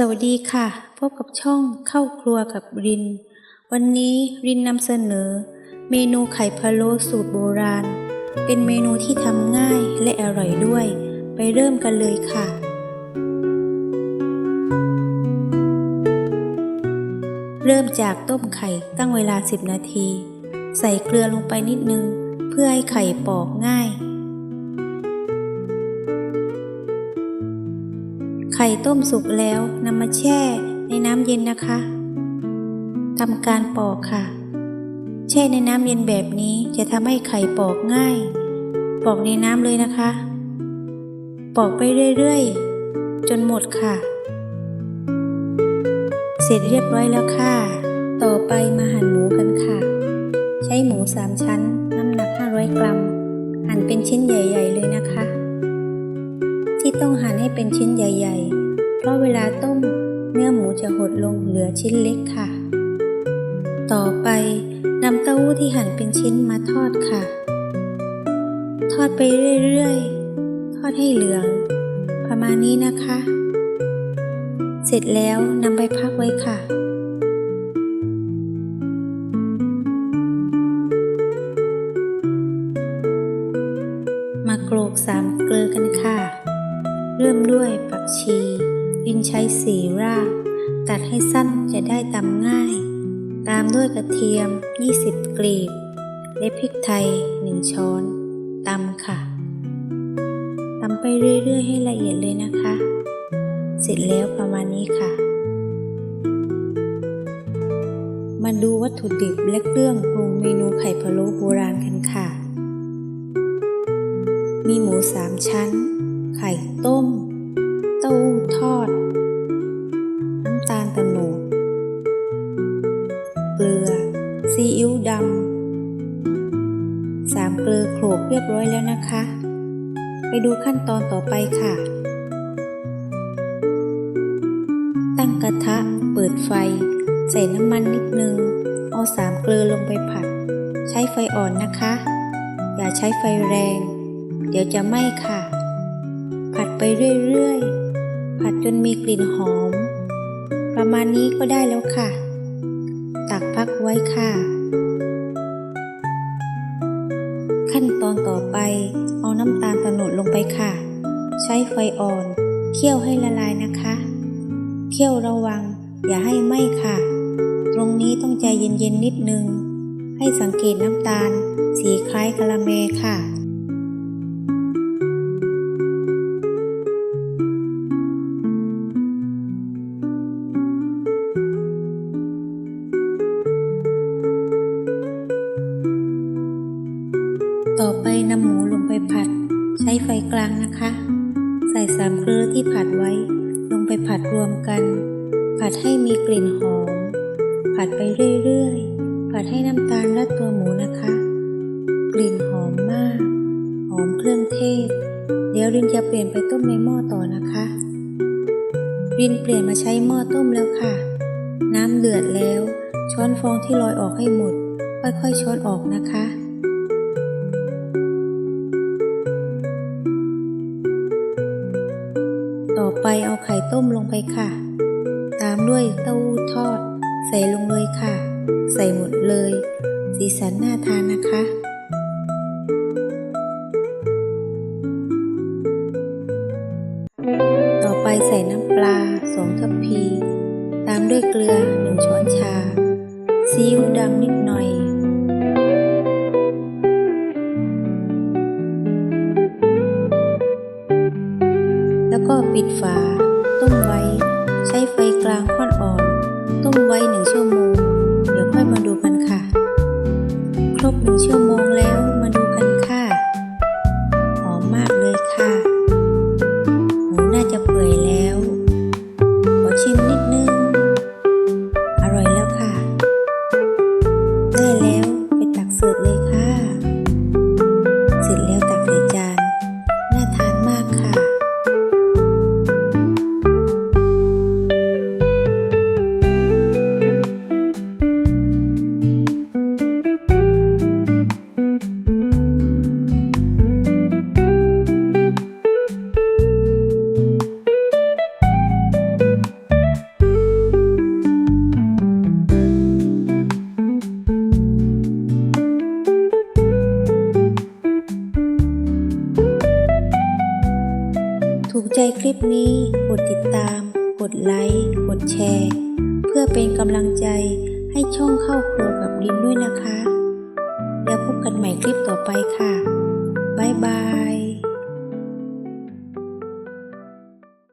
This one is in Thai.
สวัสดีค่ะ พบกับช่องเข้าครัวกับริน วันนี้รินนำเสนอ เมนูไข่พะโล้สูตรโบราณ เป็นเมนูที่ทำง่ายและอร่อยด้วย ไปเริ่มกันเลยค่ะ เริ่มจากต้มไข่ตั้งเวลา 10 นาที ใส่เกลือลงไปนิดนึง เพื่อให้ไข่ปอกง่าย ข่ต้มสุกแล้วนำมาแช่ในน้ำเย็นนะคะทำการปอกค่ะ แช่ในน้ำเย็นแบบนี้จะทำให้ไข่ปอกง่าย ปอกในน้ำเลยนะคะ ปอกไปเรื่อยๆ จนหมดค่ะ เสร็จเรียบร้อยแล้วค่ะ ต่อไปมาหั่นหมูกันค่ะ ใช้หมูสามชั้นน้ำหนัก 500 กรัม หั่นเป็นชิ้นใหญ่ ๆ เลยนะคะ เป็นชิ้นใหญ่ ๆ เพราะเวลาต้มเนื้อหมูจะหดลงเหลือชิ้นเล็กค่ะ ต่อไปนำเต้าหู้ที่หั่นเป็นชิ้นมาทอดค่ะ ทอดไปเรื่อยๆ ทอดให้เหลือง ประมาณนี้นะคะ เสร็จแล้วนำไปพักไว้ค่ะมาโกรกสามเกลือกันค่ะ เริ่มด้วยผักชีลินใช้สีรากตัดให้สั้นจะได้ตำง่าย ตามด้วยกระเทียม 20 กลีบ และพริกไทย 1 ช้อนตำค่ะตำไปเรื่อยๆ ให้ละเอียดเลยนะคะ เสร็จแล้วประมาณนี้ค่ะ มาดูวัตถุดิบและเครื่องปรุงเมนูไข่พะโล้โบราณกันค่ะ มีหมูสามชั้น ไข่ต้ม เต้าหู้ทอด น้ำตาลตะโนดเกลือ ซีอิ๊วดำสามเกลือโขลกเรียบร้อยแล้วนะคะ ไปดูขั้นตอนต่อไปค่ะ ตั้งกระทะเปิดไฟ ใส่น้ำมันนิดนึง เอาสามเกลือลงไปผัด ใช้ไฟอ่อนนะคะ อย่าใช้ไฟแรง เดี๋ยวจะไหม้ค่ะ ไปเรื่อยๆ ผัดจนมีกลิ่นหอม ประมาณนี้ก็ได้แล้วค่ะ ตักพักไว้ค่ะ ขั้นตอนต่อไปเอาน้ำตาลตะโนดลงไปค่ะ ใช้ไฟอ่อนเคี่ยวให้ละลายนะคะ เคี่ยวระวังอย่าให้ไหม้ค่ะ ตรงนี้ต้องใจเย็นๆนิดนึง ให้สังเกตน้ำตาล สีคล้ายกะละเมค่ะ ต่อไปนำหมูลงไปผัด ใช้ไฟกลางนะคะ ใส่สามเกลือที่ผัดไว้ ลงไปผัดรวมกัน ผัดให้มีกลิ่นหอม ผัดไปเรื่อยๆ ผัดให้น้ำตาลรัดตัวหมูนะคะ กลิ่นหอมมาก หอมเครื่องเทศ เดี๋ยวรินจะเปลี่ยนไปต้มในหม้อต่อนะคะ รินเปลี่ยนมาใช้หม้อต้มแล้วค่ะ น้ำเดือดแล้ว ช้อนฟองที่ลอยออกให้หมด ค่อยๆช้อนออกนะคะ ไปเอาไข่ต้มลงไปค่ะ ตามด้วยเต้าหู้ทอด ใส่ลงเลยค่ะ ใส่หมดเลย สีสันน่าทานนะคะต่อไปใส่น้ำปลาสองทัพพี ตามด้วยเกลือหนึ่งช้อนชา ซีอิ๊วดำนิดหน่อย ปิดฝา ต้มไว้ ใช้ไฟกลางค่อนอ่อน ต้มไว้ ใจคลิปนี้กดติดตาม กดไลค์ กดแชร์ เพื่อเป็นกำลังใจให้ช่องเข้าครัวกับลินด้วยนะคะ แล้วพบกันใหม่คลิปต่อไปค่ะ บ๊ายบาย